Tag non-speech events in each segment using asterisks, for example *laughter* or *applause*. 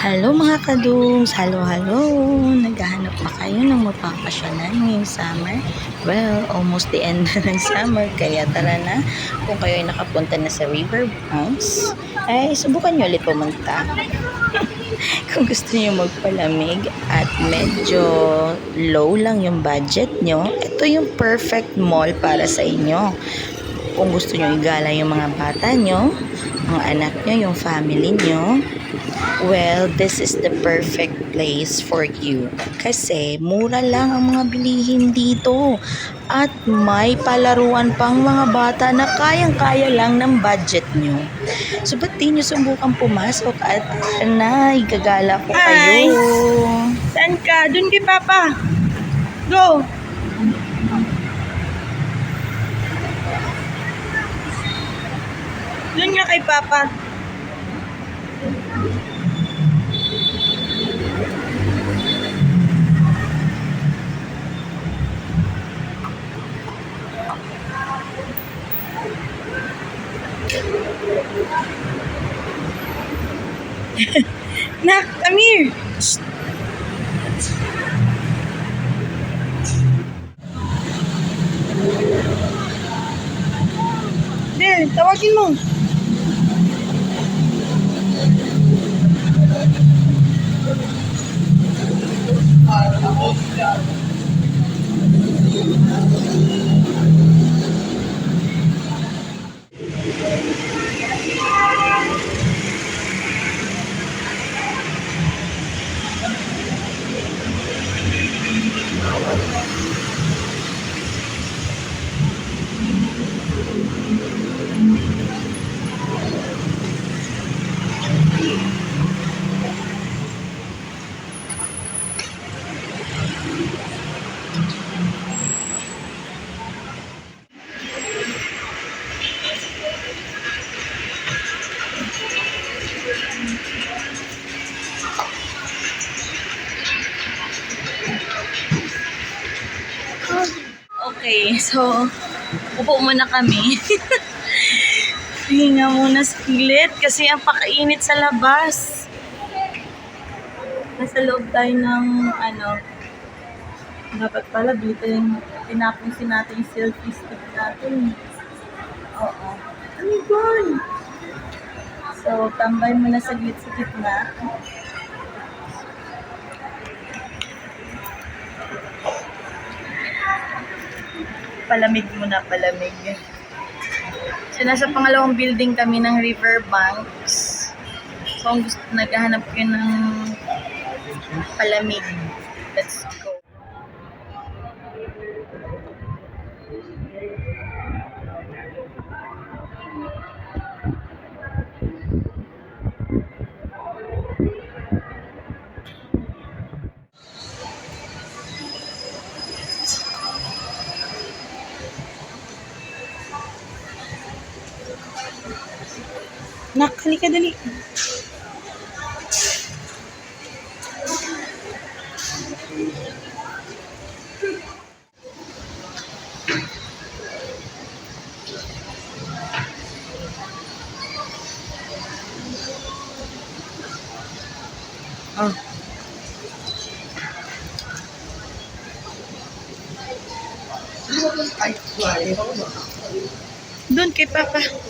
Hello mga kadungs! Halo, halo! Naghahanap pa kayo ng mapapasyalan ngayong summer? Well, almost the end na ng summer, kaya tara na. Kung kayo ay nakapunta na sa River Banks, ay subukan nyo ulit pumunta. *laughs* Kung gusto niyo magpalamig at medyo low lang yung budget nyo, ito yung perfect mall para sa inyo. Kung gusto nyo igala yung mga bata nyo, mga anak nyo, yung family nyo, Well, this is the perfect place for you. Kasi mura lang ang mga bilihin dito. At may palaruan pang mga bata na kayang-kaya lang ng budget nyo. So, ba't di nyo subukan pumasok at na, igagala ko kayo. Saan ka? Doon kay Papa. Go! Doon nga kay Papa. *laughs* Nak, Amir! Shh. Del, tawagin mo. So, upo muna kami. *laughs* Hinga muna saglit kasi ang pakainit sa labas. Nasa loob tayo ng ano, dapat pala dito yung tinapon si natin yung selfie stick natin. Oo. Ano yun? So, tambay muna saglit sa gitna. Palamig muna, palamig. So, nasa pangalawang building kami ng Riverbanks. So, gusto, naghahanap kayo ng palamig, let's go. Halika dali. Oh. Doon kay Papa.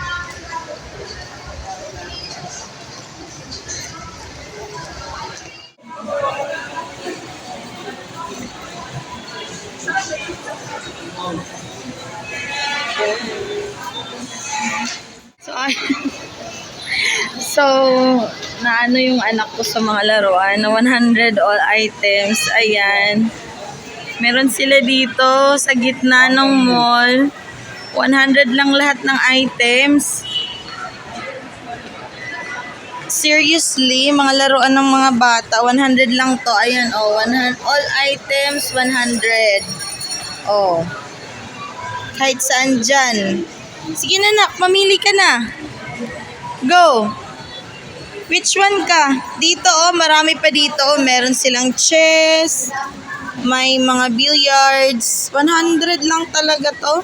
so, naano yung anak ko sa mga laruan na 100 all items. Ayan. Meron sila dito sa gitna ng mall. 100 lang lahat ng items. Seriously, mga laruan ng mga bata, 100 lang to. Ayan, oh, 100, all items, 100. Oh. Kahit saan dyan. Sige na, nak, mamili ka na. Go. Which one ka? Dito, oh, marami pa dito. Oh. Meron silang chess, may mga billiards. 100 lang talaga to.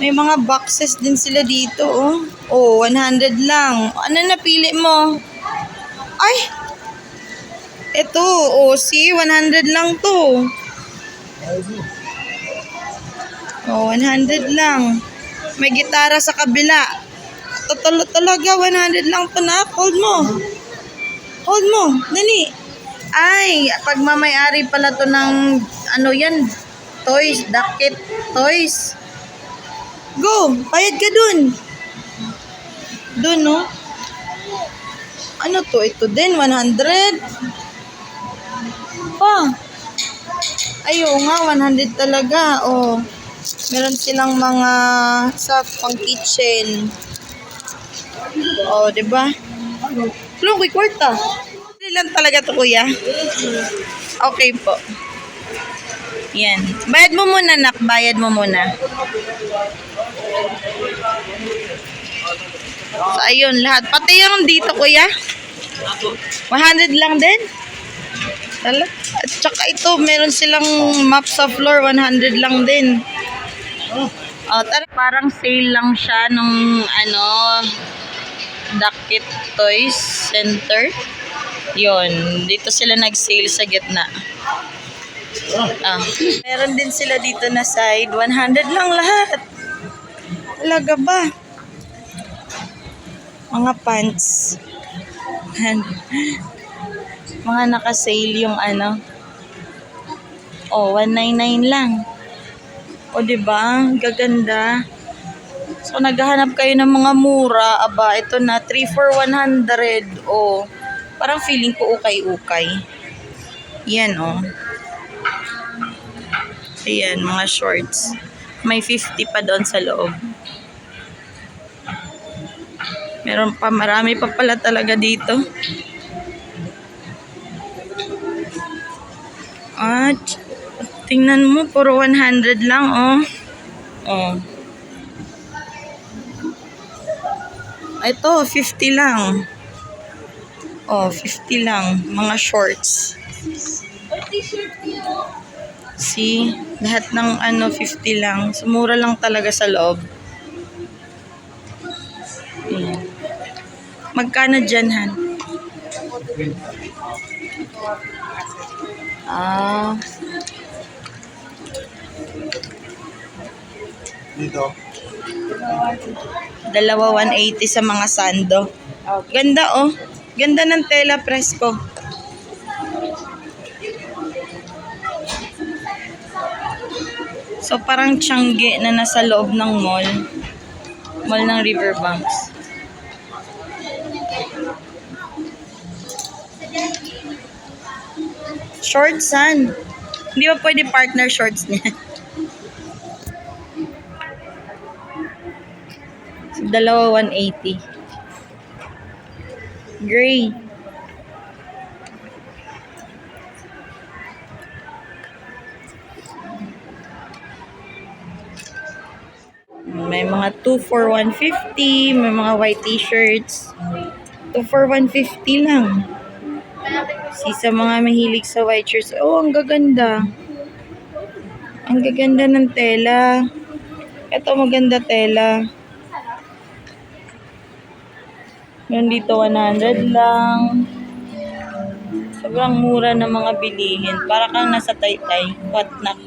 May mga boxes din sila dito, oh. Oh, 100 lang. Ano napili mo? Ay! Ito, oh, see, 100 lang to. Oh, 100 lang. May gitara sa kabila. Totoo talaga, 100 lang to na. Hold mo. Hold mo. Dali. Ay, pagmamayari pala to ng, ano yan, toys, dakit, toys. Go, bayad ka dun. Dun, no? Ano to? Ito din, 100. Pa. Ayo nga, 100 talaga. Oh. Meron silang mga sa pang kitchen. Oh, 'di ba? Lo, quick kwarta. Ilan talaga to, kuya? Okay po. Yan. Bayad mo muna, nak. Bayad mo muna. So, ayun, lahat. Pati yung dito, kuya. 100 lang din. Tala. At saka ito, meron silang map sa floor, 100 lang din. Oh, tara. Parang sale lang siya nung ano, Dakit Toys Center. Yon, dito sila nag-sale sa gitna. Ah, meron din sila dito na side, 100 lang lahat. Talaga ba? Mga pants. *laughs* Mga naka-sale yung ano. Oh, 199 lang. O, di ba? Gaganda. So, naghahanap kayo ng mga mura. Aba, ito na. 3 for 100. O, parang feeling ko ukay-ukay. Yan, oh. Ayan, mga shorts. May 50 pa doon sa loob. Meron pa, marami pa pala talaga dito. At, tingnan mo, puro 100 lang, oh. Oh. Ito, 50 lang. Oh, 50 lang. Mga shorts. See? Lahat ng ano, 50 lang. Sumura lang talaga sa loob. Ayan. Magkano dyan, Han? Ah, Dito. Dalawa 180 sa mga sando. Ganda, oh. Ganda ng tela presko. So, parang tiyangge na nasa loob ng mall. Mall ng Riverbanks. Shorts, san? Hindi ba pwede partner shorts niya? *laughs* dalawa 180. Gray. May mga 2 for 150, may mga white t-shirts. 2 for 150 lang. Si sa mga mahilig sa white shirts, oh, ang gaganda. Ang gaganda ng tela. Ito maganda tela. Yun dito 100 lang. Sobrang mura ng mga bilihin. Para kang nasa taytay. What na?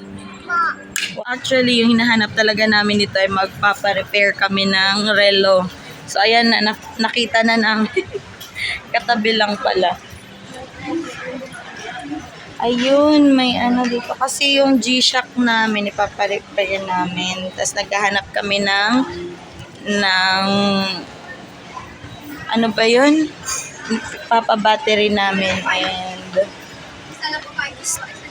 Actually, yung hinahanap talaga namin dito ay magpapa-repair kami ng relo. So, ayan na- nakita na namin. *laughs* Katabi lang pala. Ayun, may ano dito. Kasi yung G-Shock namin, ipapa-repair namin. Tapos naghahanap kami ng ng ano ba yun? Papa-battery namin and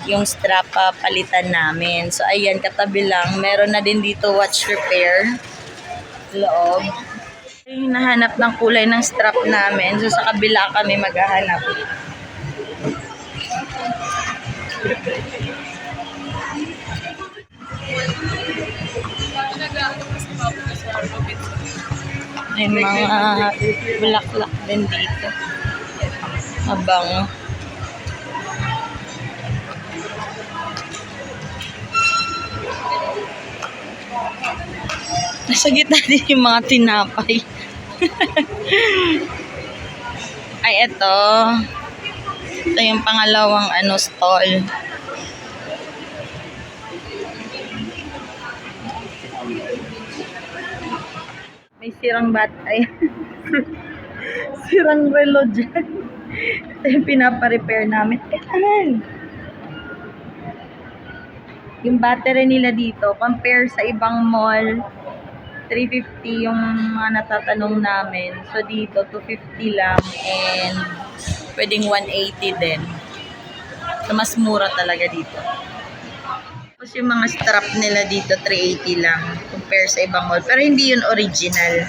yung strap palitan namin. So, ayan, katabi lang. Meron na din dito watch repair. Loob. Yung nahanap ng kulay ng strap namin. So, sa kabila kami maghahanap. May mga bulaklak din dito. Mabango. Nasa gitna *laughs* din yung mga tinapay. Ay, eto. Ito yung pangalawang ano stall. Sirang bat. Ay. *laughs* sirang relo dyan. Ito yung pinapa-repair namin. Kailan? Yung battery nila dito, compare sa ibang mall, 350 yung mga natatanong namin. So dito, 250 lang and pwedeng 180 din. So mas mura talaga dito. Tapos yung mga strap nila dito, 380 lang compare sa ibang mall. Pero hindi yun original.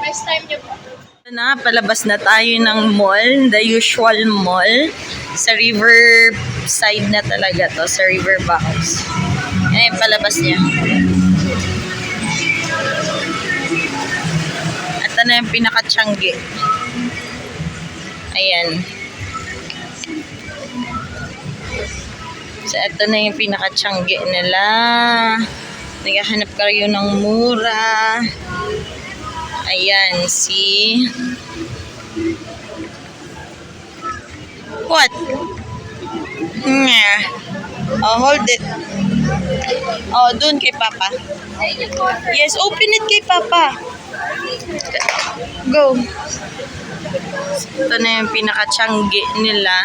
Best time niyo po. Na, palabas na tayo ng mall, the usual mall. Sa river side na talaga to, sa river box. Yan yung palabas niya. Ito na yung pinaka-tiyanggi. Ayan. So, ito na yung pinaka-tiyanggi nila. Naghahanap kayo ng mura. Ayan, si... What? Nga. Oh, hold it. Oh, dun kay Papa. Yes, open it kay Papa. Go. Ito na yung pinaka-tiyanggi nila.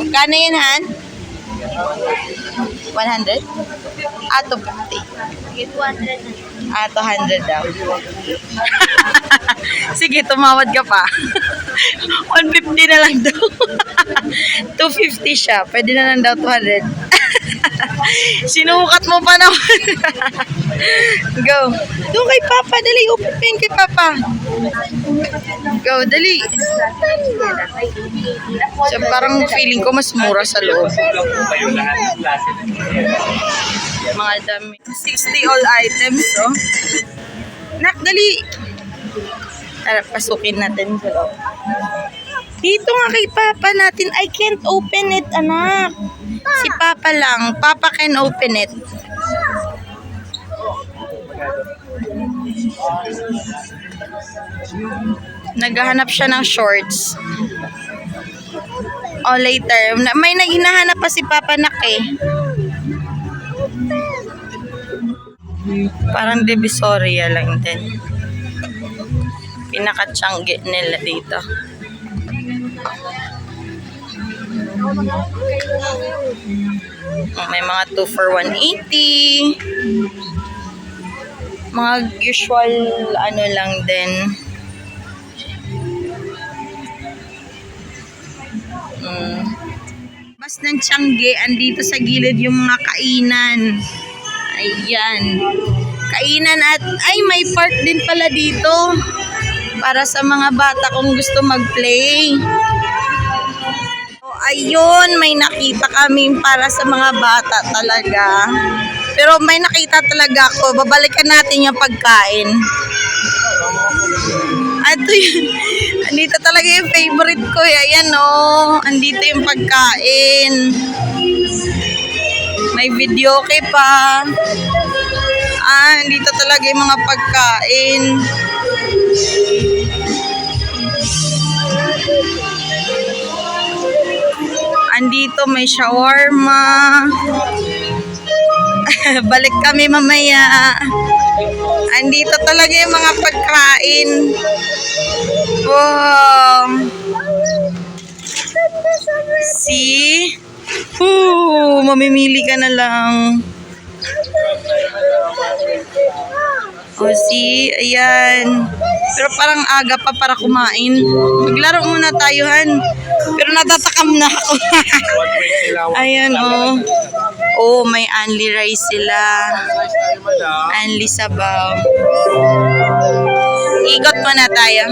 Magkano yan, Han? 100? Ah, 250. Ah, 200 daw. *laughs* Sige, tumawad ka pa. *laughs* 150 na lang daw. *laughs* 250 siya. Pwede na lang daw 200. Sinukat mo pa naman. Go. Doon kay Papa. Dali, open mo kay Papa. Go, dali. So, parang feeling ko mas mura sa loob. Mga dami. 60 all items, oh. Nak, dali. Tara, pasukin natin sa. Dito nga kay Papa natin. I can't open it, anak. Si Papa lang. Papa can open it. Naghahanap siya ng shorts. Oh, later. May naghinahanap pa si Papa Nak eh. Parang divisoria lang din. Pinaka-tiyanggi nila dito. May mga 2 for 180. Mga usual ano lang din. Mm. Mas ng Tiangge, andito sa gilid yung mga kainan. Ayan. Kainan at, ay may park din pala dito. Para sa mga bata kung gusto mag-play. Ayun, may nakita kami para sa mga bata talaga. Pero may nakita talaga ako. Babalikan natin yung pagkain. Ito yun. *laughs* Andito talaga yung favorite ko. eh. Ayan oh. Andito yung pagkain. May video kay pa. Ah, andito talaga yung mga pagkain. Andito may shawarma. *laughs* Balik kami mamaya. Andito talaga yung mga pagkain. Wow. See? Ooh, mamimili ka na lang. O, see? Ayan. Pero parang aga pa para kumain. Maglaro muna tayo, Han. Pero natatakam na ako. *laughs* Ayan, oh. Oh, may only rice sila. Only sabaw. Ikot muna tayo.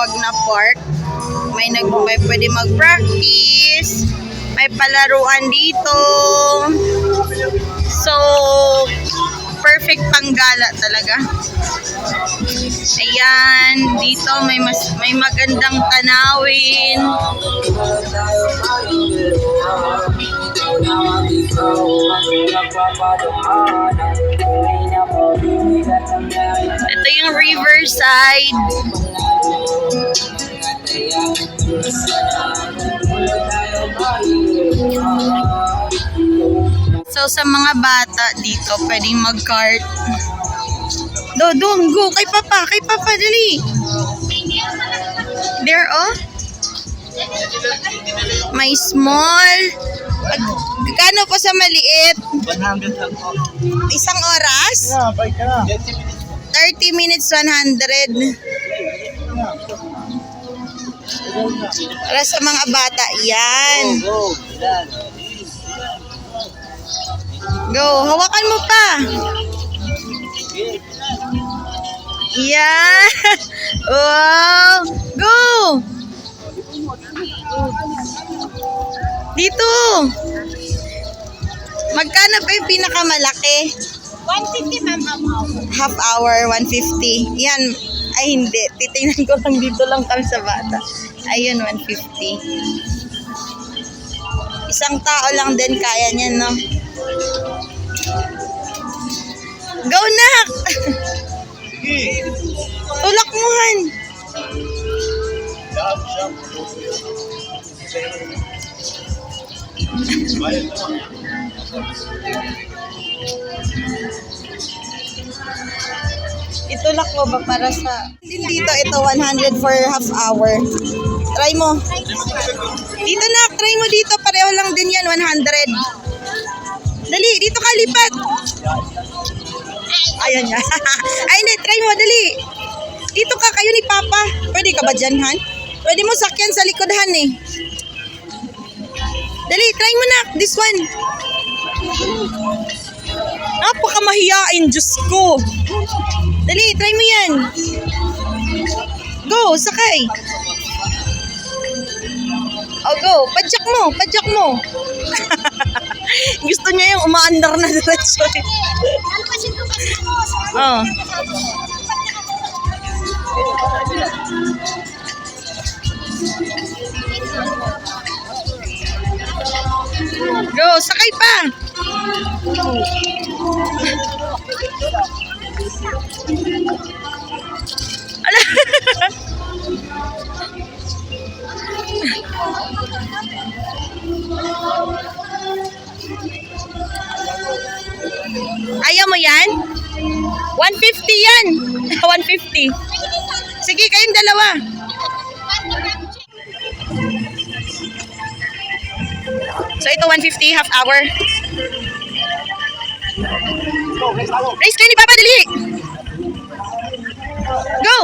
Maluwag na park. May nag may pwede mag-practice. May palaruan dito. So, perfect panggala talaga. Ayan, dito may mas may magandang tanawin. Ito yung riverside. So sa mga bata dito, pwedeng mag-kart. Do, go. Kay Papa, kay Papa, dali. There, oh. May small. Pag, kano pa sa maliit? 100 lang po. Isang oras? Yeah, bike ka na. 30 minutes, 100. Para sa mga bata, yan. Go. Yan. Go, hawakan mo pa. Yan. *laughs* Wow. Go. Dito. Magkano pa yung pinakamalaki? 150 ma'am hour. Half hour, 150. Yan. Ay, hindi. Titingnan ko lang dito lang kami sa bata. Ayun, 150. Isang tao lang din kaya niyan, no? Go, nak! Tulak mo, Han. Itulak mo ba para sa... Dito, ito 100 for half hour. Try mo. Dito na, try mo dito. Pareho lang din yan, 100. Dali, dito ka lipat. Ayan niya. *laughs* Ay, hindi, try mo, dali. Dito ka, kayo ni Papa. Pwede ka ba dyan, Han? Pwede mo sakyan sa likod, Han, eh. Dali, try mo na. This one. Napakamahiyain, Diyos ko. Dali, try mo yan. Go, sakay. Oh, go. Padyak mo, padyak mo. *laughs* Gusto niya yung umaandar na diretso. Oh. Go, sakay pa. *laughs* Ala. *laughs* Ayaw mo yan? 150 yan. *laughs* 150. Sige, kayong dalawa. So ito 150 half hour. Race kayo ni Papa, dali! Go!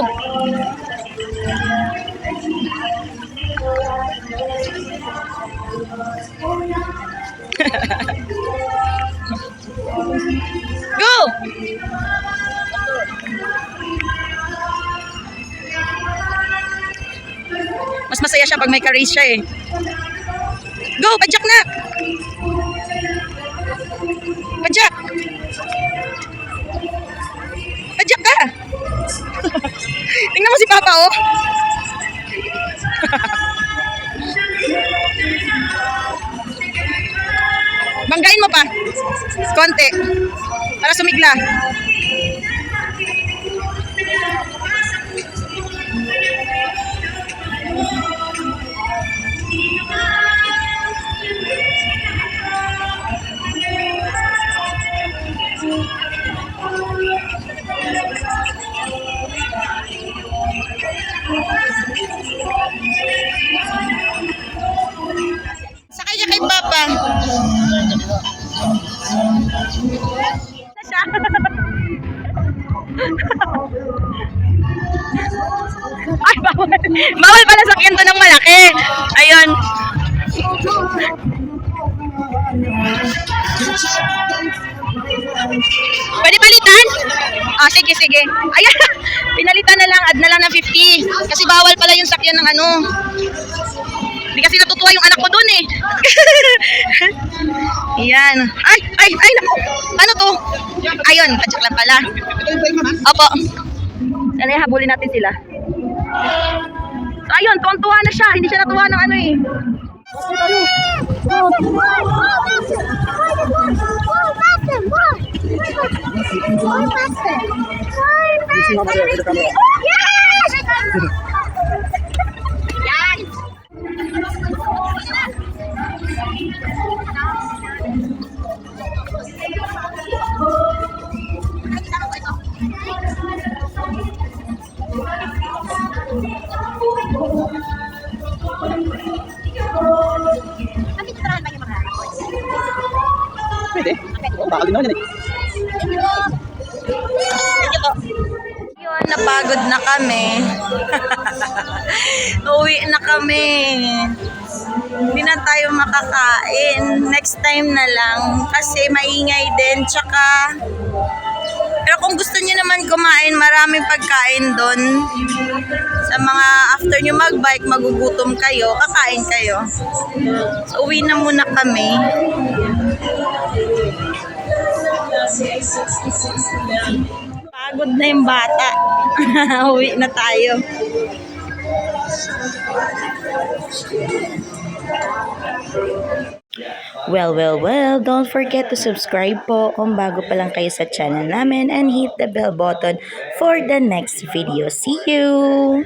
*laughs* Go! Mas masaya siya pag may ka-race siya eh. Go, padyak na! Padyak! Padyak ka! *laughs* Tingnan mo si Papa oh. *laughs* Banggain mo pa. Konti. Para sumigla. Ay, bawal. Bawal pala sakyan to ng malaki. Ayun. Pwede palitan? Ah, sige, sige. Ayan, *laughs* pinalitan na lang, add na lang ng 50. Kasi bawal pala yung sakyan ng ano. Hindi kasi natutuwa yung anak ko dun eh. *laughs* Yan. Ay, ay, ay, naku. Ano to? Ayun, padyak lang pala. Opo. Ano habulin natin sila? Ayun, tuwang-tuwa na siya. Hindi siya natuwa ng ano eh. Pwede. Yan eh. Yun, napagod na kami. *laughs* Uwi na kami. Hindi na tayo makakain. Next time na lang. Kasi maingay din. Tsaka, pero kung gusto niyo naman kumain, maraming pagkain doon. Sa mga after nyo mag-bike, magugutom kayo, kakain kayo. So, uwi na muna kami. Pagod na yung bata. *laughs* Uwi na tayo. Well, well, well, don't forget to subscribe po kung bago pa lang kayo sa channel namin and hit the bell button for the next video. See you!